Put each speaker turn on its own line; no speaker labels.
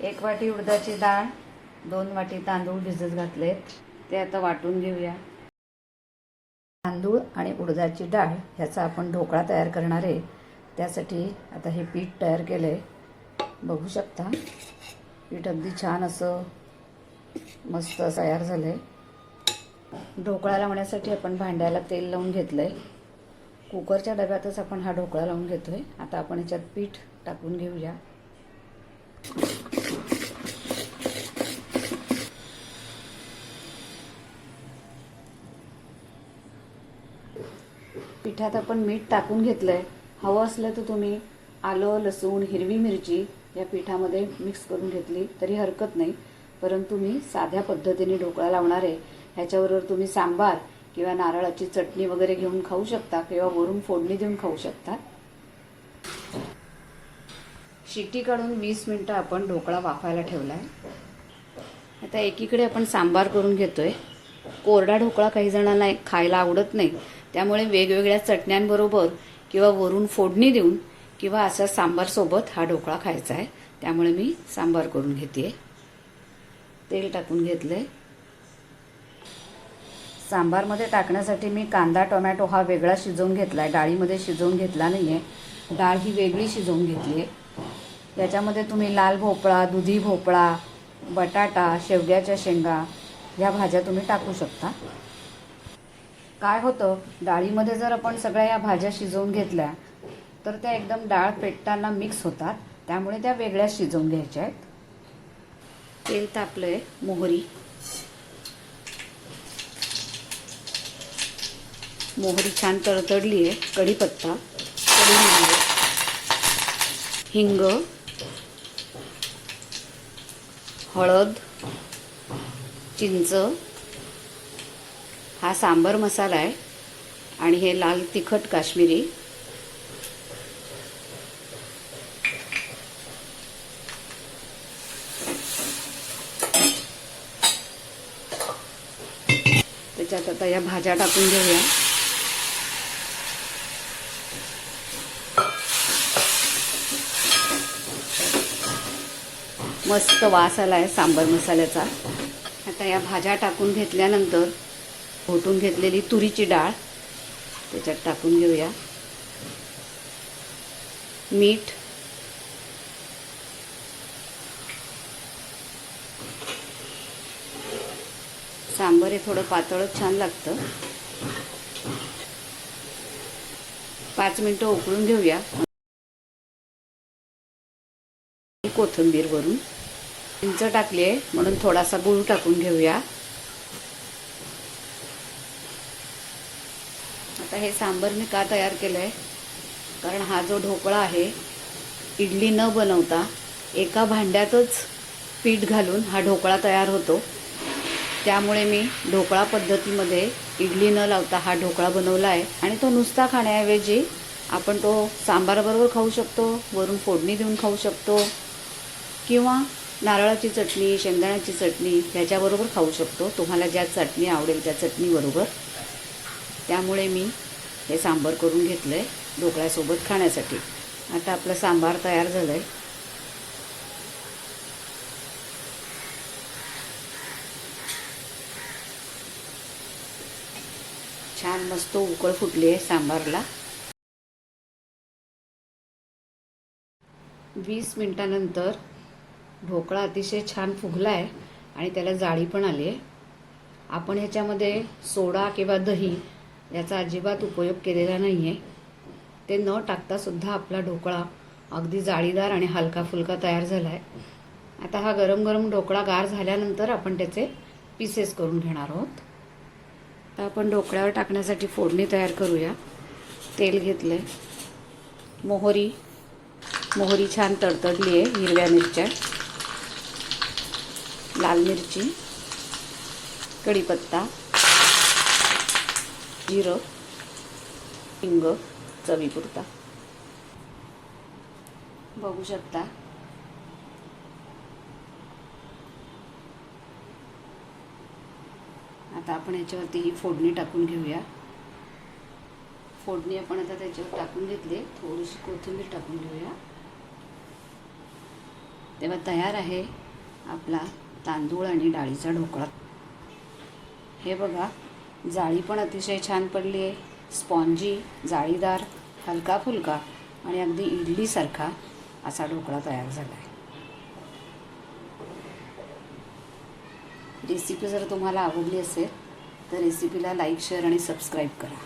एक वाटी उडदाची डाळ दोन वाटी तांदूळ भिजत घातलेत. ते आता वाटून घेऊया. तांदूळ आणि उडदाची डाळ ह्याचा आपण ढोकळा तयार करणार आहे. त्यासाठी आता हे पीठ तयार केलं आहे बघू शकता पीठ अगदी छान असं मस्त तयार झालं आहे ढोकळा लावण्यासाठी आपण भांड्याला तेल लावून घेतलं आहे कुकरच्या डब्यातच आपण हा ढोकळा लावून घेतो आहे आता आपण ह्याच्यात पीठ टाकून घेऊया. पिठात आपण मीठ टाकून घेतलंय. हवं असलं तर तुम्ही आलं लसूण हिरवी मिरची या पिठामध्ये मिक्स करून घेतली तरी हरकत नाही. परंतु मी साध्या पद्धतीने ढोकळा लावणार आहे. ह्याच्याबरोबर तुम्ही सांबार किंवा नारळाची चटणी वगैरे घेऊन खाऊ शकता किंवा वरून फोडणी देऊन खाऊ शकता. शिटी काढून वीस मिनटं आपण ढोकळा वाफायला ठेवला आहे आता एकीकडे आपण सांबार करून घेतोय. कोरडा ढोकळा काही जणांना खायला आवडत नाही. त्यामुळे वेगवेगळ्या चटण्यांबरोबर किंवा वरून फोडणी देऊन किंवा असा सांबारसोबत हा ढोकळा खायचा आहे. त्यामुळे मी सांबार करून घेते तेल टाकून घेतलंय. सांबारमध्ये टाकण्यासाठी मी कांदा टोमॅटो हा वेगळा शिजवून घेतला आहे डाळीमध्ये शिजवून घेतला नाही आहे डाळ ही वेगळी शिजवून घेतली आहे याच्यामध्ये तुम्ही लाल भोपळा दुधी भोपळा बटाटा शेवग्याच्या शेंगा ह्या भाज्या तुम्ही टाकू शकता. काय होतं डाळीमध्ये जर आपण सगळ्या या भाज्या शिजवून घेतल्या तर त्या एकदम डाळ पेटताना मिक्स होतात. त्यामुळे त्या वेगळ्या शिजवून घ्यायच्या आहेत. तेल तापलंय मोहरी. मोहरी छान तडतडली आहे कढीपत्ता कढी हिंग हळद चिंच हा सांबर मसाला आहे आणि हे लाल तिखट काश्मीरी. त्याच्यात आता या भाज्या टाकून घेऊया. मस्त वास आला आहे सांबर मसाल्याचा. आता या भाज्या टाकून घेतल्यानंतर घोटून घेतलेली तुरीची डाळ त्याच्यात टाकून घेऊया. मीठ. सांबर हे थोडं पातळच छान लागतं. पाच मिनटं उकळून घेऊया. कोथिंबीर वरून. चिंच टाकली आहे म्हणून थोडासा गुळ टाकून घेऊया. आता हे सांबर मी का तयार केलं आहे कारण हा जो ढोकळा आहे इडली न बनवता एका भांड्यातच पीठ घालून हा ढोकळा तयार होतो. त्यामुळे मी ढोकळा पद्धतीमध्ये इडली न लावता हा ढोकळा बनवला आहे आणि तो नुसता खाण्याऐवजी आपण तो सांबाराबरोबर खाऊ शकतो वरून फोडणी देऊन खाऊ शकतो किंवा नारळाची चटणी शेंगदाण्याची चटणी ह्याच्याबरोबर खाऊ शकतो. तुम्हाला ज्या चटणी आवडेल त्या चटणीबरोबर. त्यामुळे मी हे सांबार करून घेतलं आहे ढोकळ्यासोबत खाण्यासाठी. आता आपलं सांबार तयार झालं आहे छान मस्त उकळ फुटली आहे सांबारला. वीस मिनटानंतर ढोकळा अतिशय छान फुगला आहे आणि त्याला जाळी पण आली आहे आपण ह्याच्यामध्ये सोडा किंवा दही याचा अजिबात उपयोग केलेला नाही आहे ते न टाकतासुद्धा आपला ढोकळा अगदी जाळीदार आणि हलका फुलका तयार झाला आहे आता हा गरम गरम ढोकळा गार झाल्यानंतर आपण त्याचे पीसेस करून घेणार आहोत. आता आपण ढोकळ्यावर टाकण्यासाठी फोडणी तयार करूया. तेल घेतलं आहे मोहरी मोहरी छान तडतडली आहे हिरव्या मिरच्या. लाल मिरची. कढीपत्ता. जिरं हिंग चवीपुरता. बघू शकता. आता आपण याच्यावरती ही फोडणी टाकून घेऊया. फोडणी आपण आता त्याच्यावर टाकून घेतली. थोडीशी कोथिंबीर टाकून घेऊया. तेव्हा तयार आहे आपला तांदूळ आणि डाळीचा ढोकळा. हे बघा जाळी पण अतिशय छान पडली आहे. स्पॉन्जी जाळीदार हलका फुलका आणि अगदी इडलीसारखा असा ढोकळा तयार झाला आहे रेसिपी जर तुम्हाला आवडली असेल तर रेसिपीला लाईक शेअर आणि सबस्क्राईब करा.